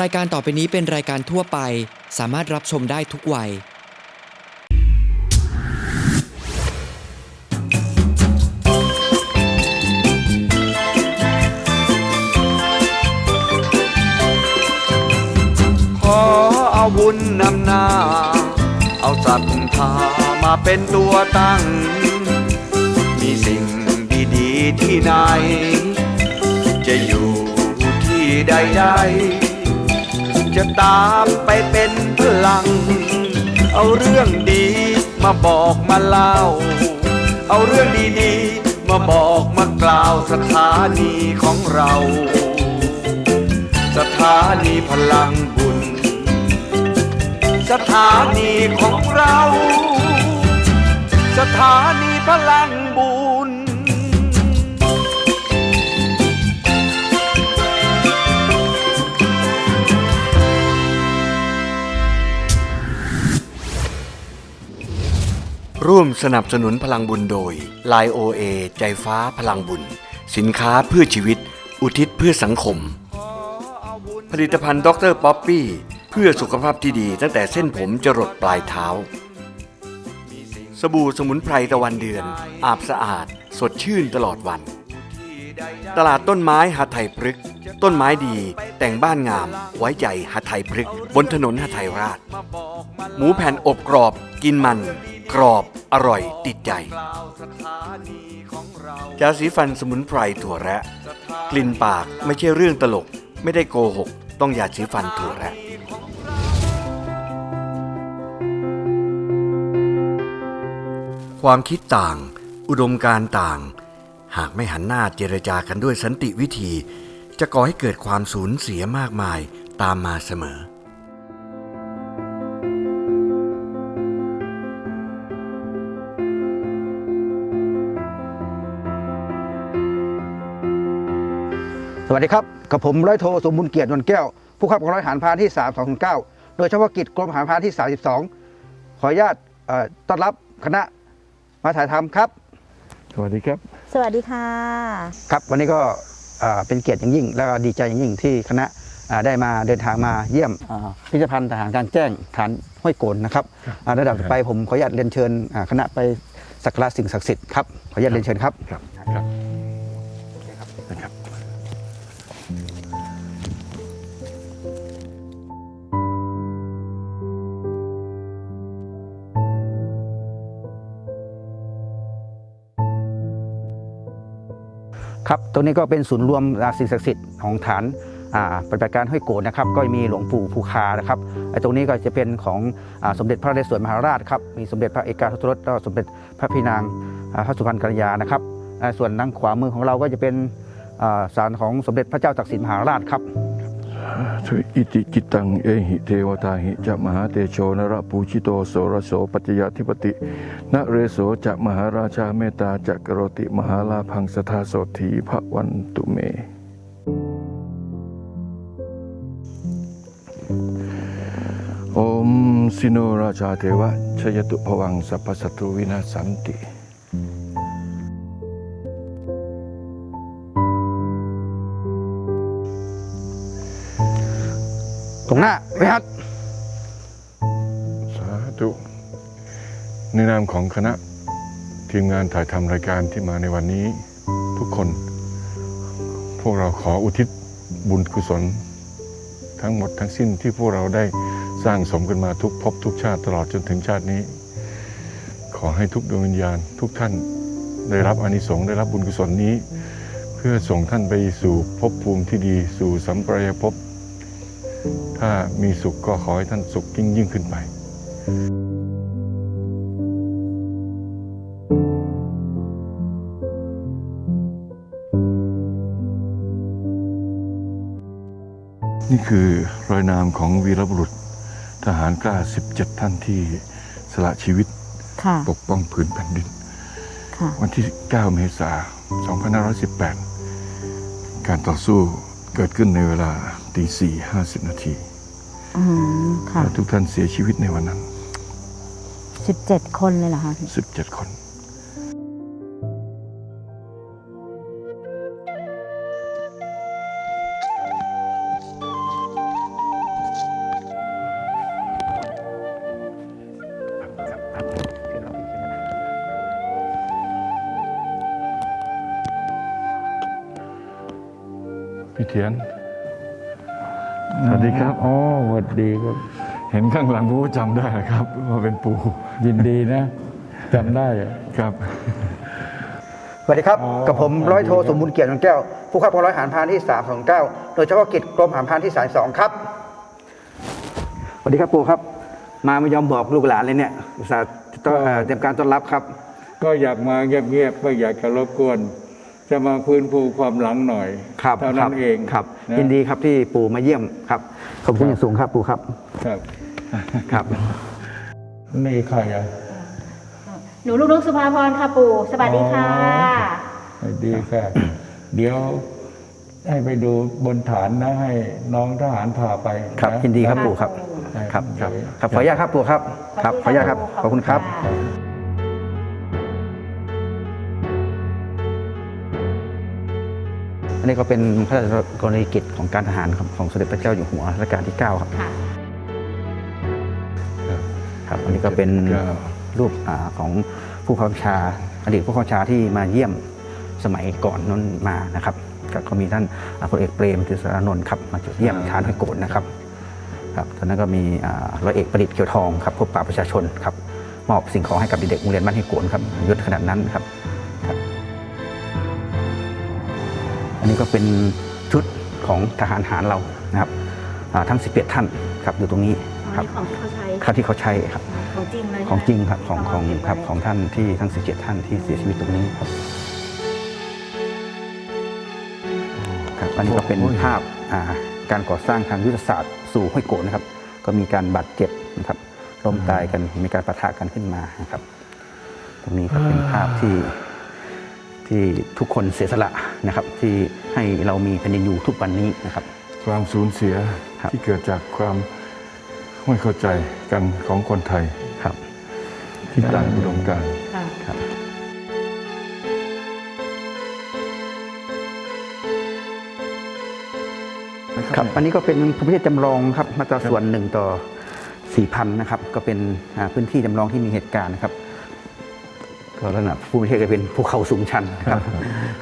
รายการต่อไปนี้เป็นรายการทั่วไป สามารถรับชมได้ทุกวัย ขอเอาบุญนำหน้า เอาศรัทธามาเป็นตัวตั้ง มีสิ่งดีๆที่ไหน จะอยู่ที่ใดๆ จะตามไปเป็นพลัง เอาเรื่องดีมาบอกมาเล่า เอาเรื่องดีๆ มาบอกมากล่าวสถานีของเรา สถานีพลังบุญ สถานีของเรา สถานีพลังบุญ ร่วมสนับสนุนพลังบุญโดย l ล o a ใจฟ้าพลังบุญ สินค้าเพื่อชีวิต อุทิศเพื่อสังคม ผลิตภัณฑ์ด็อกเตอร์ป๊อปปี้เพื่อสุขภาพที่ดีตั้งแต่เส้นผมจรดปลายเท้า สบู่สมุนไพรตะวันเดือน อาบสะอาด สดชื่นตลอดวัน ตลาดต้นไม้หาไทยพฤกษ์ ต้นไม้ดี แต่งบ้านงาม ไว้ใจหาไทยพฤกบนถนนหาไทยราช หมูแผ่นอบกรอบ กินมัน กรอบ อร่อย ติดใจยาสีฟันสมุนไพรถั่วแระ กลิ่นปากไม่ใช่เรื่องตลก ไม่ได้โกหก ต้องยาสีฟันถั่วแระความคิดต่าง อุดมการต่าง หากไม่หันหน้าเจรจากันด้วยสันติวิธี จะก่อให้เกิดความสูญเสียมากมายตามมาเสมอ สวัสดีครับ กับผมร้อยโทสมบุญเกียรตินวลแก้ว ผู้ขับกองร้อยทหารพรานที่ 3 2 9 โดยเฉพาะกิจกรมทหารพรานที่ 32 ขออนุญาตเอ่อต้อนรับคณะมาถ่ายทำครับ สวัสดีครับ สวัสดีค่ะ ครับวันนี้ก็ เอ่อเป็นเกียรติอย่างยิ่ง และก็ดีใจอย่างยิ่งที่คณะอ่าได้มาเดินทางมาเยี่ยมอ่าพิพิธภัณฑ์ทหารกลารแจ้งฐานห้วยโกนนะครับอ่าระดับต่อไปผมขออนุญาตเรียนเชิญอ่าคณะไปสักการะสิ่งศักดิ์สิทธิ์ครับขออนุญาตเรียนเชิญครับครับครับนะครับ ครับตรงนี้ก็เป็นศูนย์รวมอ่าสิ่งศักดิ์สิทธิ์ของฐานปฏิบัติการห้อยโกดนะครับก็มีหลวงปู่ภูคานะครับไอ้ตรงนี้ก็จะเป็นของอสมเด็จพระนเรศวรมหาราชครับมีสมเด็จพระเอกาทศรสแล้วก็สมเด็จพระพี่นางพระสุพรรณกัลยานะครับส่วนทางขวามือของเราก็จะเป็นศาลของสมเด็จพระเจ้าตากสินมหาราชครับ สุอิติจิตังเอหิเทวตาหิจะมหาเตโชนระปูชิโตโสรโสปัจยาธิปตินเรโสจะมหาราชาเมตาจักรติมหาลาพังสทาโสถีพระวันตุเม โอมสิโนราชาเทวะชยตุภวังสัพพสัตรูวินาสันติ รงหน้าไว้ครับสาธุในนามของคณะทีมงานถ่ายทำรายการที่มาในวันนี้ ทุกคน พวกเราขออุทิศบุญกุศล ทั้งหมดทั้งสิ้นที่พวกเราได้สร้างสมกันมาทุกภพทุกชาติตลอดจนถึงชาตินี้ ขอให้ทุกดวงวิญญาณ ทุกท่านได้รับอานิสงส์ได้รับบุญกุศลนี้ เพื่อส่งท่านไปสู่ภพภูมิที่ดีสู่สัมปรายภพ ถ้ามีสุขก็ขอให้ท่านสุขยิ่งยิ่งขึ้นไป นี่คือรอยนามของวีรบุรุษทหารกล้า 17 ท่านที่สละชีวิตค่ะปกป้องผืนแผ่นดินค่ะวันที่ 9 เมษายน 2518 การต่อสู้เกิดขึ้นในเวลา ตีสี่ห้าสิบนาทีและทุกท่านเสียชีวิตในวันนั้น สิบเจ็ดคนเลยเหรอคะสิบเจ็ดคน พี่เทียน สวัสดีครับอ๋อสวัสดีครับ เห็นข้างหลังผู้จำได้เหรอครับว่าเป็นปู่ยินดีนะจำได้อะครับสวัสดีครับอ๋อกับผมร้อยโทสมบูรณ์เกียรติดวงแก้ว ผู้ขับกองร้อยหารพรานที่ 329 โดยเฉพาะกิจกรมหารพรานที่32ครับสวัสดีครับปู่ครับ มาไม่ยอมบอกลูกหลานเลยเนี่ยอุตส่าห์ต้อนเอ่อเตรียมการต้อนรับครับ ก็อยากมาเงียบๆไม่อยากจะรบกวน จะมาฟื้นฟูความหลังหน่อยครับเท่าคนั้รับนเองครับนะยินดีครับที่ปู่มาเยี่ยมครับขอบคุณอย่างสูงครับปู่ครับ ครับครับนี่ใครอะหนูลูกนุกสุภาพรค่ะปู่สวัสดีค่ะสวัสดีค่ะ เดี๋ยวให้ไปดูบนฐานนะให้น้องทหารพาไปครับนะยินดีครับปู่ครับครับ ครับครับขออนุญาตครับปู่ครับ ครับขออนุญาตครับขอบคุณครับ นนี้ก็เป็นพระราชกรณียกิจของการทหารครับของสมเด็จพระเจ้าอยู่หัวรัชกาลที่ 9 ครับค่ะครับอันนี้ก็เป็นก็รูปอ่าของผู้บังคับบัญชาอดีตผู้บังคับบัญชาที่มาเยี่ยมสมัยก่อนนั้นมานะครับก็ก็มีท่านอ่าพลเอกเปรมติสรานนท์ครับมาเยี่ยมฐานห้วยโกดนะครับครับตอนนั้นก็มีอ่าร้อยเอกประดิษฐ์เกียวทองครับพบปะประชาชนครับมอบสิ่งของให้กับเด็กๆโรงเรียนบ้านห้วยโกดครับยศขนาดนั้นครับ นนี้ก็เป็นชุดของทหารหารเรานะครับอ่าทั้ง 11 ท่านครับอยู่ตรงนี้ครับของที่เขาใช้ครับที่เขาใช้ครับของจริงเลยของจริงครับของของเามาเก็ไว้ครับของท่านที่ทั้ง 17 ท่านที่เสียชีวิตตรงนี้ครับครับอันนี้ก็เป็นโอ้ยภาพอ่าการก่อสร้างทางยุทธศาสตร์สู่ห้วยโกดนะครับ ก็มีการบาดเจ็บนะครับล้มตายกันมีการประทะกันขึ้นมานะครับ ตรงนี้ก็เป็นภาพที่ที่ทุกคนเสียสละ นะครับ ที่ให้เรามีแผ่นดินอยู่ทุกวันนี้นะครับ ความสูญเสียครับ ที่เกิดจากความไม่เข้าใจกันของคนไทยครับ ที่ต่างอุดมการณ์ค่ะครับครับอันนี้ก็เป็นภูมิประเทศจำลองครับมาตราส่วนหนึ่งต่อสี่พันนะครับก็เป็นอ่าพื้นที่จำลองที่มีเหตุการณ์นะครับก็ ลักษณะภูมิประเทศก็เป็นภูเขาสูงชันครับ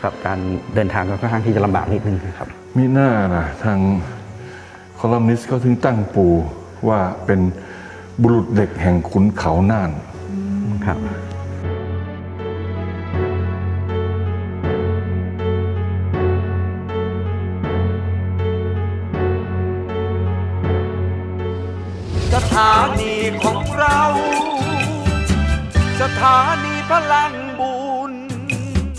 ครับการเดินทางก็ค่อนข้างที่จะลำบากนิดนึงครับมีหน้านะทางคอลัมนิสต์เขาถึงตั้งปู่ว่าเป็นบุรุษเด็กแห่งขุนเขาน่านครับสถานีของเรา สถานี พลังบว